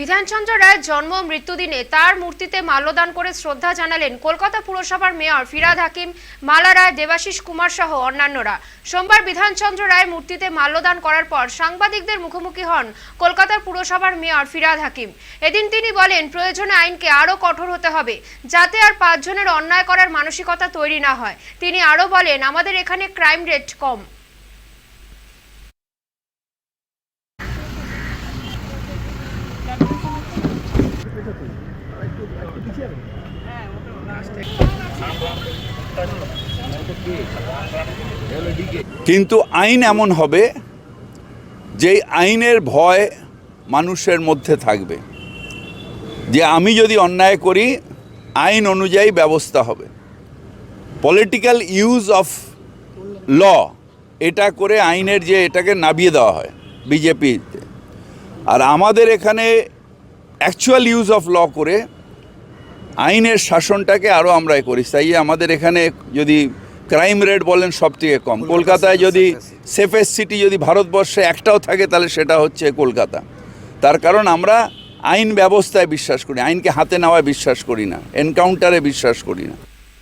বিধানচন্দ্র রায়ের জন্ম মৃত্যুদিনে তার মূর্তিতে মাল্যদান করে শ্রদ্ধা জানালেন কলকাতা পুরসভার মেয়র ফিরাদ হাকিম, মালা রায়, দেবাশিস কুমার সহ অন্যান্যরা। সোমবার বিধানচন্দ্র রায় মূর্তিতে মাল্যদান করার পর সাংবাদিকদের মুখোমুখি হন কলকাতার পুরসভার মেয়র ফিরাদ হাকিম। এদিন তিনি বলেন, প্রয়োজনে আইনকে আরও কঠোর হতে হবে, যাতে আর পাঁচজনের অন্যায় করার মানসিকতা তৈরি না হয়। তিনি আরও বলেন, আমাদের এখানে ক্রাইম রেট কম। কিন্তু আইন এমন হবে যে আইনের ভয় মানুষের মধ্যে থাকবে। যে আমি যদি অন্যায় করি, আইন অনুযায়ী ব্যবস্থা হবে। পলিটিক্যাল ইউজ অফ ল এটা করে আইনের যে এটাকে নাবিয়ে দেওয়া হয় বিজেপিতে। আর আমাদের এখানে অ্যাকচুয়াল ইউজ অফ ল করে আইনের শাসনটাকে আরও আমরাই করি। তাই আমাদের এখানে যদি ক্রাইম রেট বলেন সব থেকে কম কলকাতায় যদি সেফেস্ট সিটি যদি ভারতবর্ষে একটাও থাকে তাহলে সেটা হচ্ছে কলকাতা। তার কারণ আমরা আইন ব্যবস্থায় বিশ্বাস করি। আইনকে হাতে নেওয়ায় বিশ্বাস করি না। এনকাউন্টারে বিশ্বাস করি না।